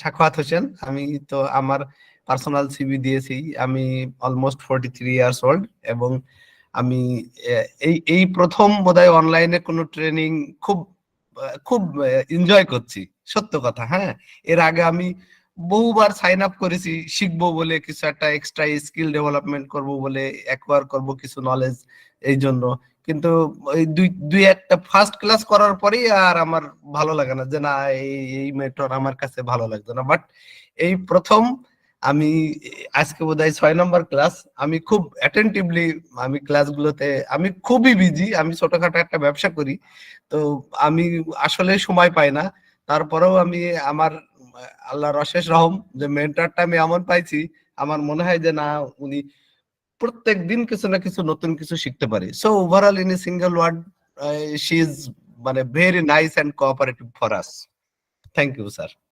সাখাওয়াত হোসেন। আমি তো আমার পার্সোনাল সিভি দিয়েছি। আমি almost forty three years old এবং আমি এই এই প্রথম বোধহয় অনলাইনে কোনো ট্রেনিং খুব খুব এনজয় করছি। সত্য কথা হ্যাঁ? এর আগে আমি বহুবার সাইন আপ করেছি, শিখব বলে কিছু একটা এক্সট্রা স্কিল ডেভেলপমেন্ট করব বলে অ্যাকোয়ার করব কিছু নলেজ এই জন্য। কিন্তু ওই দুই দুই একটা ফার্স্ট ক্লাস করার পরেই আর আমার ভালো লাগে না যে না, এই এই আমার কাছে ভালো লাগতো না। বাট এই প্রথম আমি, আজকে বোধহয় ছয় নম্বর ক্লাস আমি খুব অ্যাটেন্টিভলি আমি ক্লাসগুলোতে আমি খুবই বিজি আমি ছোটখাটো একটা ব্যবসা করি। তো আমি আসলে সময় পাই না। তারপরেও আমি আমার, আল্লাহর অশেষ রহম যে মেন্টারটা আমি এমন পাইছি, আমার মনে হয় যে না, উনি প্রত্যেক দিন কিছু না কিছু নতুন কিছু শিখতে পারি। So overall in a single word she is মানে very nice and cooperative for us thank you sir